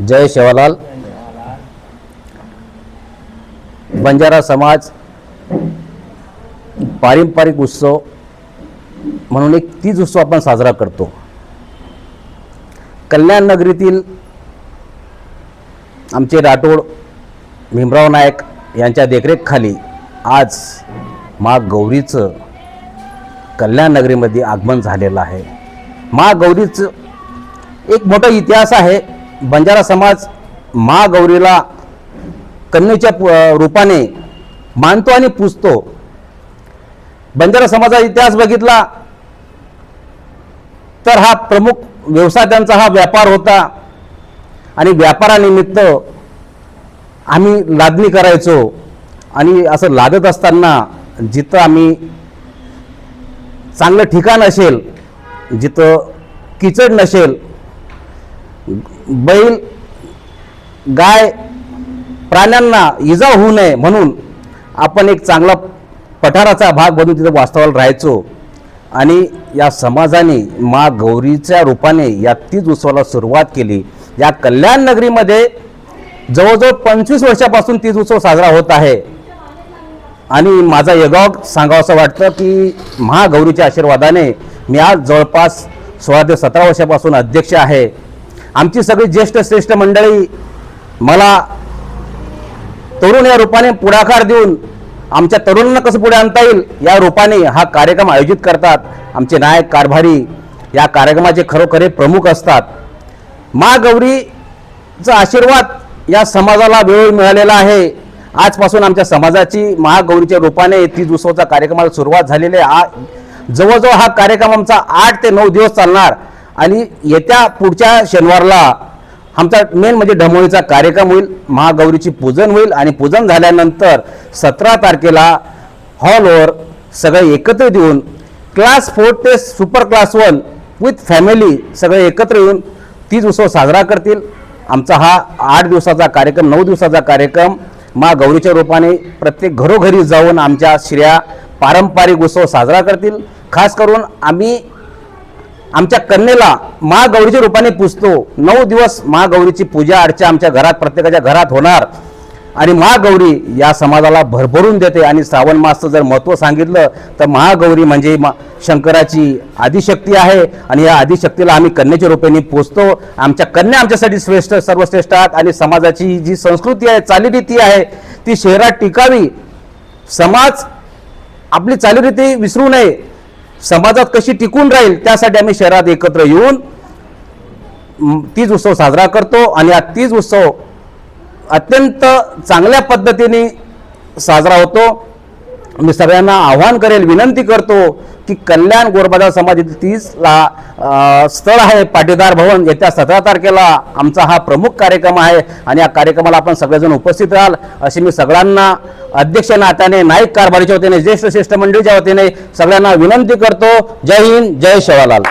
जय शेवालाल। बंजारा समाज पारंपरिक उत्सव म्हणून एक तीज उत्सव आपण साजरा करतो. कल्याण नगरीतील आमचे राठोड भीमराव नायक यांच्या देखरेखखाली आज मा गौरीचं कल्याण नगरीमध्ये आगमन झालेलं आहे. मा गौरीचं एक मोठा इतिहास आहे. बंजारा समाज मा गौरीला कन्येच्या रूपाने मानतो आणि पूजतो. बंजारा समाजाचा इतिहास बघितला तर हा प्रमुख व्यवसाय त्यांचा हा व्यापार होता. आणि व्यापारानिमित्त आम्ही लादणी करायचो. आणि असं लादत असताना जिथं आम्ही चांगलं ठिकाण असेल जिथं किचड नसेल बैल गाय प्राण्यांना इजा होऊ नये म्हणून आपण एक चांगला पठाराचा भाग बनून तिथं वास्तवाला राहायचो. आणि या समाजाने मा गौरीच्या रूपाने या तीज उत्सवाला सुरुवात केली. या कल्याण नगरीमध्ये जवळजवळ पंचवीस वर्षापासून तीज उत्सव साजरा होत आहे. आणि माझा यगाव सांगावं असं वाटतं की महागौरीच्या आशीर्वादाने मी आज जवळपास सोळा ते सतरा वर्षापासून अध्यक्ष आहे. आमची सगळी ज्येष्ठ श्रेष्ठ मंडळी मला तरुण या रूपाने पुढाकार देऊन आमच्या तरुणांना कसं पुढे आणता येईल या रूपाने हा कार्यक्रम आयोजित करतात. आमचे नायक कारभारी या कार्यक्रमाचे खरोखरे प्रमुख असतात. मा गौरीचा आशीर्वाद या समाजाला वेळ मिळालेला आहे. आजपासून आमच्या समाजाची महागौरीच्या रूपाने तीज उत्सवाचा कार्यक्रमाला सुरुवात झालेली आहे. आ- जवळजवळ हा कार्यक्रम आमचा आठ ते नऊ दिवस चालणार. आणि येत्या पुढच्या शनिवारला आमचा मेन म्हणजे ढमोळीचा कार्यक्रम होईल महागौरीची पूजन होईल आणि पूजन झाल्यानंतर सतरा तारखेला हॉलवर सगळे एकत्र येऊन क्लास फोर ते super class one with family सगळे एकत्र येऊन तीज उत्सव साजरा करतील. आमचा हा आठ दिवसाचा कार्यक्रम नऊ दिवसाचा कार्यक्रम मा गौरीच्या रूपाने प्रत्येक घरोघरी जाऊन आमच्या श्रेया पारंपरिक उत्सव साजरा करतील. खास करून आम्ही आमच्या कन्येला महागौरीच्या रूपाने पूजतो. नऊ दिवस महागौरीची पूजा अर्चा आमच्या घरात प्रत्येकाच्या घरात होणार. आणि महागौरी या समाजाला भरभरून देते. आणि श्रावण मासचं जर महत्त्व सांगितलं तर महागौरी म्हणजे मा शंकराची आदिशक्ती आहे. आणि या आदिशक्तीला आम्ही कन्याच्या रूपाने पोचतो आमच्या कन्या आमच्यासाठी श्रेष्ठ सर्वश्रेष्ठ आहात. आणि समाजाची जी संस्कृती आहे चालीरीती आहे ती शहरात टिकावी. समाज आपली चालीरीती विसरू नये. समाजात कशी टिकून राहील त्यासाठी आम्ही शहरात एकत्र येऊन तीज उत्सव साजरा करतो आणि हा तीज उत्सव अत्यंत चांगल्या पद्धतीने साजरा होतो. मी सगळ्यांना आव्हान करेल विनंती करतो की कल्याण गोरबाजार समाज तीसला स्थळ आहे पाटीदार भवन येत्या सतरा तारखेला आमचा हा प्रमुख कार्यक्रम आहे आणि या कार्यक्रमाला आपण सगळेजण उपस्थित राहाल. अशी मी सगळ्यांना अध्यक्ष नात्याने नाईक कारभारीच्या वतीने ज्येष्ठ शिष्टमंडळीच्या मंडळीच्या वतीने सगळ्यांना विनंती करतो. जय हिंद जय शेवालाल.